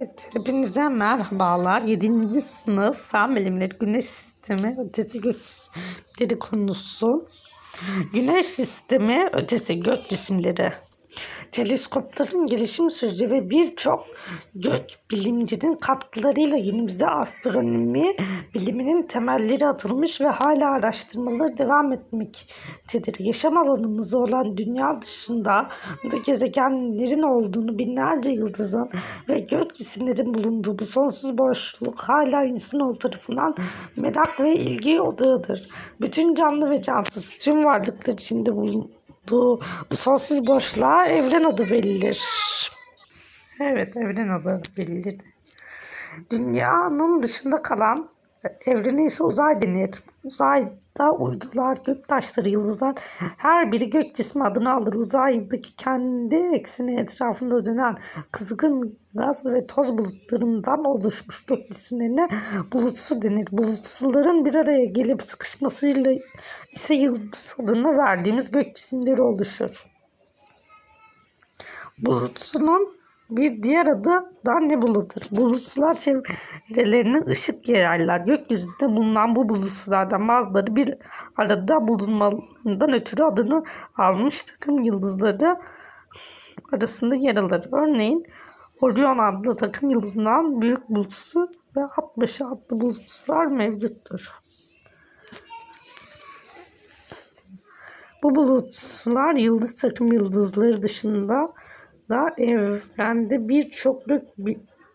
Evet, hepinize merhabalar. 7. sınıf Fen Bilimleri Güneş Sistemi Ötesi Gök Cisimleri konusu. Güneş Sistemi Ötesi Gök Cisimleri. Teleskopların gelişim süreci ve birçok gök bilimcinin katkılarıyla günümüzde astronomi biliminin temelleri atılmış ve hala araştırmaları devam etmektedir. Yaşam alanımız olan dünya dışında da gezegenlerin olduğunu binlerce yıldızın ve gök cisimlerin bulunduğu bu sonsuz boşluk hala insanoğlu tarafından merak ve ilgi odağıdır. Bütün canlı ve cansız tüm varlıklar içinde bulunduğu bu sonsuz boşluğa evren adı verilir. Evet evren adı verilir. Dünyanın dışında kalan evrene ise uzay denir. Uzayda uydular, göktaşları, yıldızlar her biri gök cismi adını alır. Uzaydaki kendi ekseni etrafında dönen kızgın gaz ve toz bulutlarından oluşmuş gök cisimlerine bulutsu denir. Bulutsuların bir araya gelip sıkışmasıyla ise yıldız adını verdiğimiz gök cisimleri oluşur. Bulutsunun bir diğer adı da nebuladır. Bulutsular çevrelerine ışık yayarlar. Gökyüzünde bulunan bu bulutsulardan bazıları bir arada bulunmalarından ötürü adını almış takım yıldızları arasında yer alır. Örneğin Orion adlı takım yıldızından büyük bulutsu ve Atbaşı adlı bulutsular mevcuttur. Bu bulutlar yıldız takım yıldızları dışında da evrende birçok gök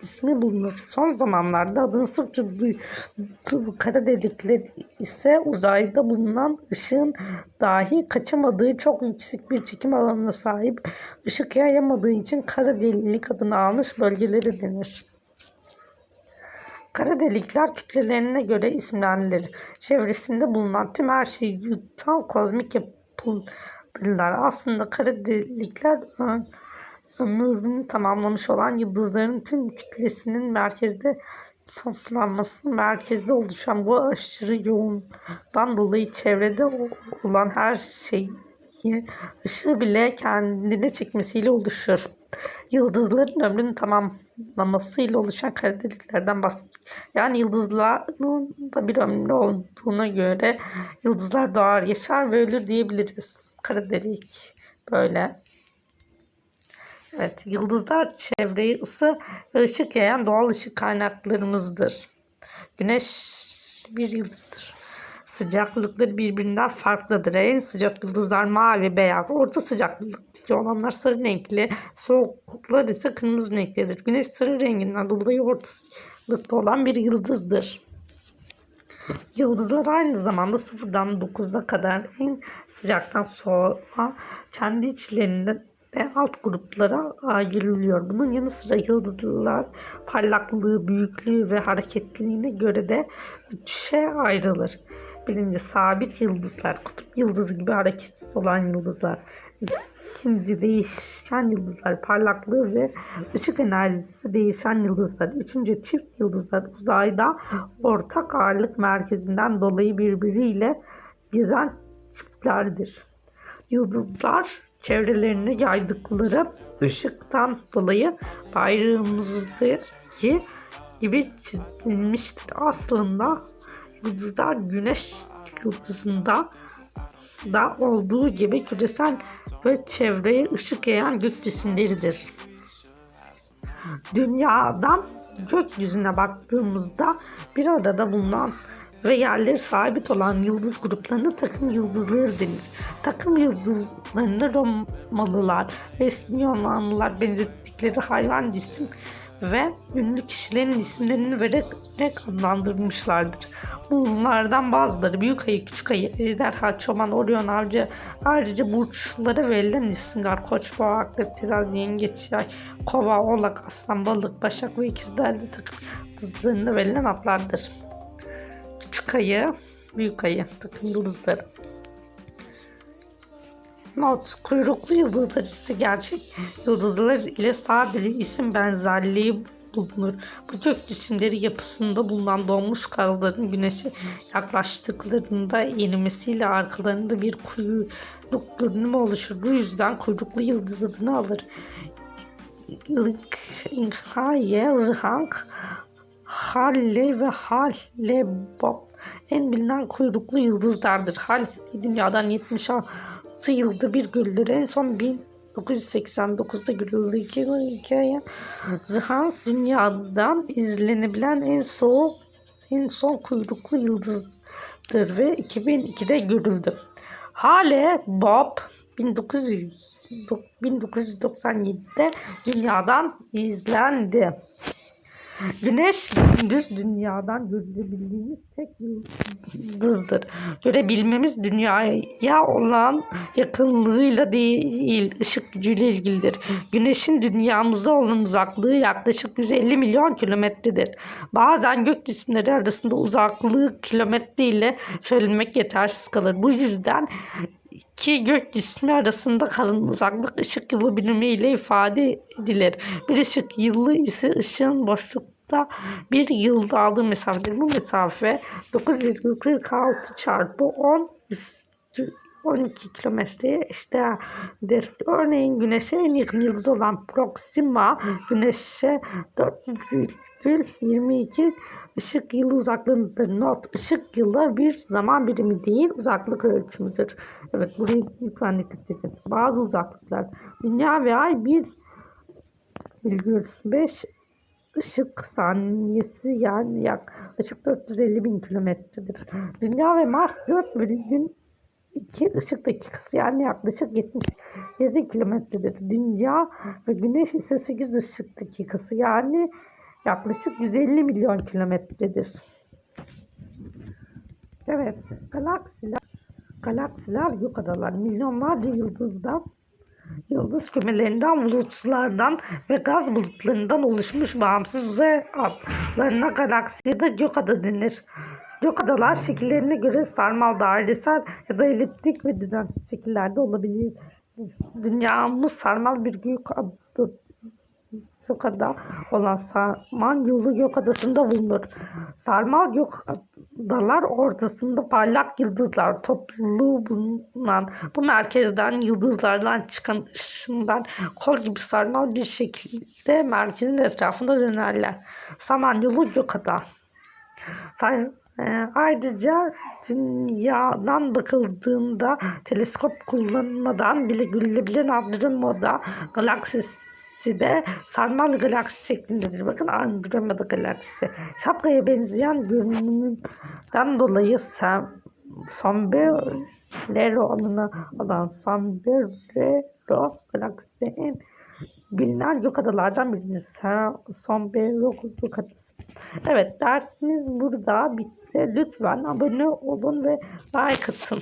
ismi bulunur. Son zamanlarda adını sıkça duyduğu kara delikler ise uzayda bulunan ışığın dahi kaçamadığı çok yüksek bir çekim alanına sahip ışık yayamadığı için kara delik adını almış bölgeleri denir. Kara delikler kütlelerine göre isimlendirilir. Çevresinde bulunan tüm her şeyi yutan kozmik yapıdırlar. Aslında kara delikler ömrünü tamamlamış olan yıldızların tüm kütlesinin merkezde toplanması, merkezde oluşan bu aşırı yoğundan dolayı çevrede olan her şeyi ışığı bile kendine çekmesiyle oluşur. Yıldızların ömrünü tamamlamasıyla oluşan kara deliklerden bahsediyor. Yani yıldızların da bir ömrü olduğuna göre yıldızlar doğar, yaşar ve ölür diyebiliriz. Kara delik böyle. Evet, yıldızlar çevreyi ısı ve ışık yayan doğal ışık kaynaklarımızdır. Güneş bir yıldızdır. Sıcaklıkları birbirinden farklıdır. En sıcak yıldızlar mavi, beyaz, orta sıcaklıktaki olanlar sarı renkli, soğuklar ise kırmızı renklidir. Güneş sarı renginden dolayı orta sıcaklıkta olan bir yıldızdır. Yıldızlar aynı zamanda sıfırdan 9'a kadar en sıcaktan soğuğa kendi içlerinde ve alt gruplara ayrılıyor. Bunun yanı sıra yıldızlar parlaklığı, büyüklüğü ve hareketliliğine göre de üçe ayrılır. Birinci sabit yıldızlar, kutup yıldızı gibi hareketsiz olan yıldızlar. İkinci değişen yıldızlar, parlaklığı ve ışık enerjisi değişen yıldızlar. Üçüncü çift yıldızlar uzayda ortak ağırlık merkezinden dolayı birbiriyle gezen çiftlerdir. Yıldızlar çevrelerine yaydıkları ışıktan dolayı bayrağımızdaki gibi çizilmiştir. Aslında yıldızlar güneş yıldızında da olduğu gibi küresel ve çevreye ışık yayan gök cisimleridir. Dünyadan gökyüzüne baktığımızda bir arada bulunan ve yerleri sabit olan yıldız gruplarına takım yıldızları denir. Takım yıldızlarını Romalılar ve Yunanlılar benzettikleri hayvan cisim ve ünlü kişilerin isimlerini vererek adlandırmışlardır. Bunlardan bazıları büyük ayı, küçük ayı, ejderha, çoban, orion, avcı, ayrıca burçlara verilen isimler koç, boğa, akrep, terazi, yengeç, yay, kova, oğlak, aslan, balık, başak ve ikizlerle takım yıldızlarına verilen adlardır. Ayı, büyük ayı takım yıldızları. Not, kuyruklu yıldızlar ise gerçek yıldızlar ile sadece isim benzerliği bulunur. Bu gök cisimleri yapısında bulunan donmuş karların güneşe yaklaştıklarında erimesiyle arkalarında bir kuyruk görünümü oluşur. Bu yüzden kuyruklu yıldız adını alır. Ilkaya, Zhank, Halle ve Hale-Bopp en bilinen kuyruklu yıldızlardır. Hal dünyadan 76 yılda bir görülür. En son 1989'da görüldü. Hikaye Zhank dünyadan izlenebilen en soğuk en son kuyruklu yıldızdır ve 2002'de görüldü. Hale Bob 1900 1997'de dünyadan izlendi. Güneş gündüz dünyadan görebildiğimiz tek yıldızdır. Görebilmemiz dünyaya olan yakınlığıyla değil, ışık gücüyle ilgilidir. Güneşin dünyamıza olan uzaklığı yaklaşık 150 milyon kilometredir. Bazen gök cisimleri arasında uzaklığı kilometre ile söylenmek yetersiz kalır. Bu yüzden iki gök cismi arasında kalan uzaklık ışık yılı birimiyle ifade edilir. Bir ışık yılı ise ışığın boşlukta bir yılda aldığı mesafedir. Bu mesafe 9,46 çarpı 10 üstü 12 kilometreye eşdeğerdir. Örneğin Güneş'e en yakın yıldız olan Proxima Güneş'e 4,22 ışık yılı uzaklığındadır. Not, ışık yılı bir zaman birimi değil, uzaklık ölçümüdür. Evet, burayı lütfen dikkat edin. Bazı uzaklıklar, Dünya ve Ay 1,5 ışık saniyesi yani yaklaşık 450 bin kilometredir. Dünya ve Mars 4,2 ışık dakikası yani yaklaşık 77 kilometredir. Dünya ve Güneş ise 8 ışık dakikası yani yaklaşık 150 milyon kilometredir. Evet, galaksiler, galaksiler yok adalar, milyonlarca yıldızdan, yıldız kümelerinden, bulutlardan ve gaz bulutlarından oluşmuş bağımsız uzay adlarına galaksiye de gök ada denir. Gök adalar şekillerine göre sarmal, dairesel ya da eliptik ve düzensiz şekillerde olabilir. Dünyamız sarmal bir gök adı Gökada olan Sarmal yolu Gökadası'nda bulunur. Sarmal Gökadalar ortasında parlak yıldızlar topluluğu bulunan bu merkezden yıldızlardan çıkan ışından kol gibi sarmal bir şekilde merkezin etrafında dönerler. Samanyolu Gökada. Say e, ayrıca dünyadan bakıldığında teleskop kullanmadan bile görülebilen Andromeda galaksisi de sarmal galaksi şeklindedir. Bakın Andromeda galaksisi. Şapkaya benzeyen görünümünden dolayı Sombrero adını alan Sombrero galaksisi en bilinen gök adalardan biridir. Sombrero gök adası. Evet dersimiz burada bitti. Lütfen abone olun ve like atın.